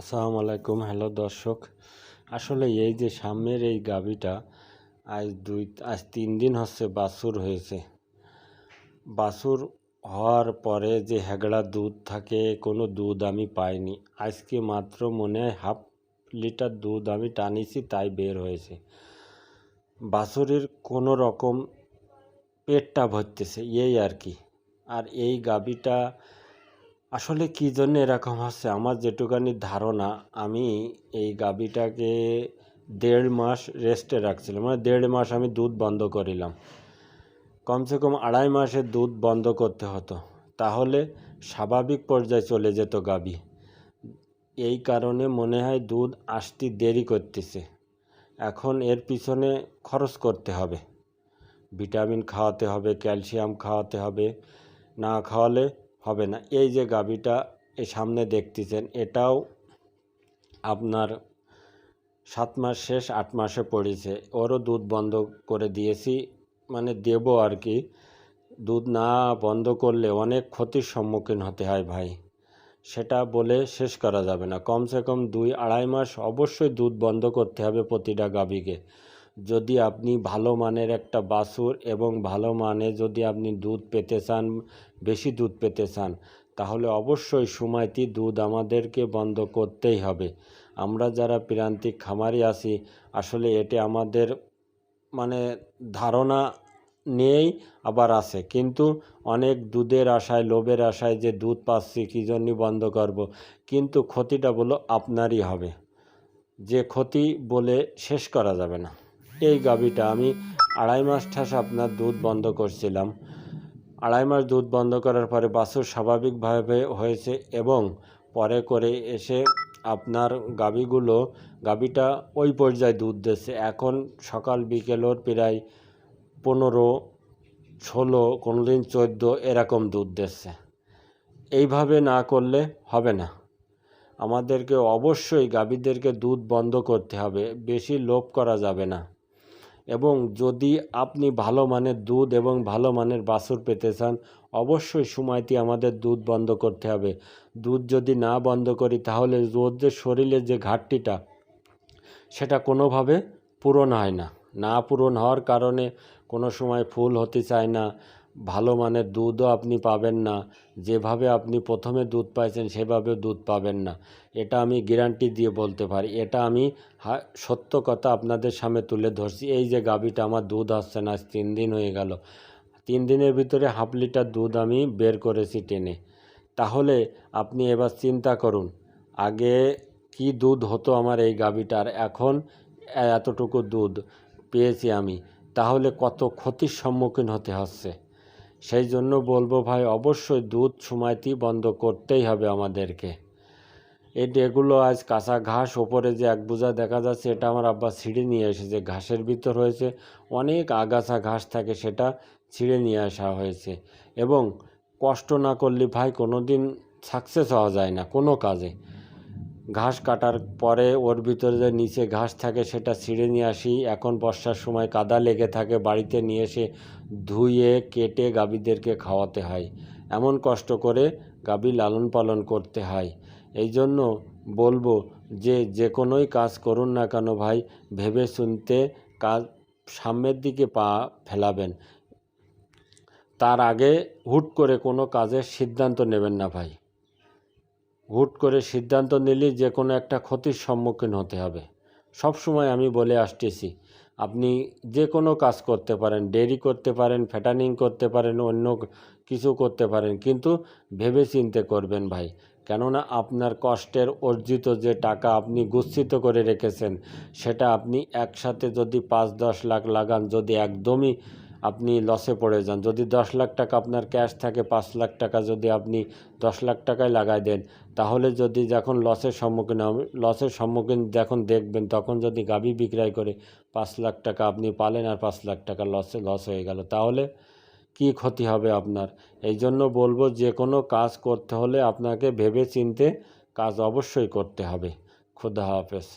আসসালামু আলাইকুম। হ্যালো দর্শক, আসলে এই যে সামনের এই গাভীটা আজ দুই, আজ তিন দিন হচ্ছে বাছুর হয়েছে। বাছুর হওয়ার পরে যে হেগড়া দুধ থাকে, কোনো দুধ আমি পাইনি। আজকে মাত্র মনে হয় হাফ লিটার দুধ আমি টানিছি, তাই বের হয়েছে। বাছুরের কোনো রকম পেটটা ভরতেছে, এই আর কি। আর এই গাভীটা আসলে কী জন্য এরকম হচ্ছে? আমার যেটুকানি ধারণা, আমি এই গাভীটাকে দেড় মাস রেস্টে রাখছিলাম। মানে দেড় মাস আমি দুধ বন্ধ করিলাম। কমসে কম আড়াই মাসে দুধ বন্ধ করতে হতো। তাহলে স্বাভাবিক পর্যায়ে চলে যেত গাভী। এই কারণে মনে হয় দুধ আসতে দেরি করতেছে। এখন এর পিছনে খরচ করতে হবে। ভিটামিন খাওয়াতে হবে, ক্যালসিয়াম খাওয়াতে হবে। না খাওয়ালে হবে না। এই যে গাভীটা এ সামনে দেখতেছেন, এটাও আপনার সাত মাস শেষ, আট মাসে পড়েছে। ওরও দুধ বন্ধ করে দিয়েছি মানে দেব আর কি। দুধ না বন্ধ করলে অনেক ক্ষতির সম্মুখীন হতে হয় ভাই। সেটা বলে শেষ করা যাবে না। কমসে কম দুই আড়াই মাস অবশ্যই দুধ বন্ধ করতে হবে প্রতিটা গাভীকে। যদি আপনি ভালো মানের একটা বাছুর এবং ভালো মানে যদি আপনি দুধ পেতে চান, বেশি দুধ পেতে চান, তাহলে অবশ্যই সময়টি দুধ আমাদেরকে বন্ধ করতেই হবে। আমরা যারা প্রান্তিক খামারি আছি, আসলে এটি আমাদের মানে ধারণা নেই আবার আছে। কিন্তু অনেক দুধের আশায়, লোভের আশায় যে দুধ পাচ্ছি, কী জন্য বন্ধ করব? কিন্তু ক্ষতিটা বলো আপনারই হবে। যে ক্ষতি বলে শেষ করা যাবে না। এই গাভীটা আমি আড়াই মাস ঠাস আপনার দুধ বন্ধ করছিলাম। আড়াই মাস দুধ বন্ধ করার পরে বাছুর স্বাভাবিকভাবে হয়েছে এবং পরে করে এসে আপনার গাভীগুলো, গাভীটা ওই পর্যায়ে দুধ দিচ্ছে। এখন সকাল, বিকেল ওর প্রায় পনেরো, ষোলো, কোনো দিন চোদ্দ এরকম দুধ দিচ্ছে। এইভাবে না করলে হবে না। আমাদেরকে অবশ্যই গাভীদেরকে দুধ বন্ধ করতে হবে। বেশি লোভ করা যাবে না। এবং যদি আপনি ভালো মানের দুধ এবং ভালো মানের বাছুর পেতে চান, অবশ্যই সময়টি আমাদের দুধ বন্ধ করতে হবে। দুধ যদি না বন্ধ করি, তাহলে রোদের শরীরের যে ঘাটতিটা, সেটা কোনোভাবে পূরণ হয় না। না পূরণ হওয়ার কারণে কোনো সময় ফুল হতে চায় না ভালো মানের দুধও আপনি পাবেন না। যেভাবে আপনি প্রথমে দুধ পাইছেন সেভাবে দুধ পাবেন না। এটা আমি গ্যারান্টি দিয়ে বলতে পারি। এটা আমি সত্য কথা আপনাদের সামনে তুলে ধরছি। এই যে গাভীটা আমার দুধ আসছে না, আজ তিন দিন হয়ে গেল। তিন দিনের ভিতরে হাফ লিটার দুধ আমি বের করেছি টেনে। তাহলে আপনি এবার চিন্তা করুন, আগে কি দুধ হতো আমার এই গাভীটার? এখন এতটুকু দুধ পেয়েছি আমি। তাহলে কত ক্ষতির সম্মুখীন হতে হচ্ছে? সেই জন্য বলব ভাই, অবশ্যই দুধ সময়টি বন্ধ করতেই হবে আমাদেরকে। এই এগুলো আজ কাঁচা ঘাস, ওপরে যে এক বোঝা দেখা যাচ্ছে, এটা আমার আব্বা ছিঁড়ে নিয়ে এসেছে। ঘাসের ভিতর হয়েছে অনেক আগাছা ঘাস থাকে, সেটা ছিঁড়ে নিয়ে আসা হয়েছে। এবং কষ্ট না করলে ভাই কোনো দিন সাকসেস হওয়া যায় না কোনো কাজে। ঘাস কাটার পরে ওর ভিতরে যে নিচে ঘাস থাকে সেটা ছিঁড়ে নিয়ে আসি। এখন বর্ষার সময় কাদা লেগে থাকে, বাড়িতে নিয়ে এসে ধুয়ে, কেটে গাভীদেরকে খাওয়াতে হয়। এমন কষ্ট করে গাভী লালন পালন করতে হয়। এই জন্য বলব যে যে কোনোই কাজ করুন না কেন ভাই, ভেবে শুনতে কাজ সামনের দিকে পা ফেলাবেন। তার আগে হুট করে কোনো কাজের সিদ্ধান্ত নেবেন না ভাই। হুট করে সিদ্ধান্ত নিলে যে কোনো একটা ক্ষতির সম্মুখীন হতে হবে। সব সময় আমি বলে আসতেছি, আপনি যে কোনো কাজ করতে পারেন ডেরি করতে পারেন, ফ্যাটানিং করতে পারেন, অন্য কিছু করতে পারেন, কিন্তু ভেবে চিনতে করবেন ভাই। কেননা আপনার কষ্টের অর্জিত যে টাকা আপনি গুচ্ছিত করে রেখেছেন, সেটা আপনি একসাথে যদি পাঁচ দশ লাখ লাগান, যদি একদমই আপনি লসে পড়ে যান। যদি দশ লাখ টাকা আপনার ক্যাশ থাকে, পাঁচ লাখ টাকা যদি আপনি দশ লাখ টাকায় লাগাই দেন, তাহলে যদি যখন লসের সম্মুখীন হবে লসের সম্মুখীন যখন দেখবেন, তখন যদি গাভী বিক্রয় করে পাঁচ লাখ টাকা আপনি পালেন আর পাঁচ লাখ টাকা লসে লস হয়ে গেল, তাহলে কি ক্ষতি হবে আপনার? এই জন্য বলব যে কোনো কাজ করতে হলে আপনাকে ভেবে চিনতে কাজ অবশ্যই করতে হবে। খুদা হাফেজ।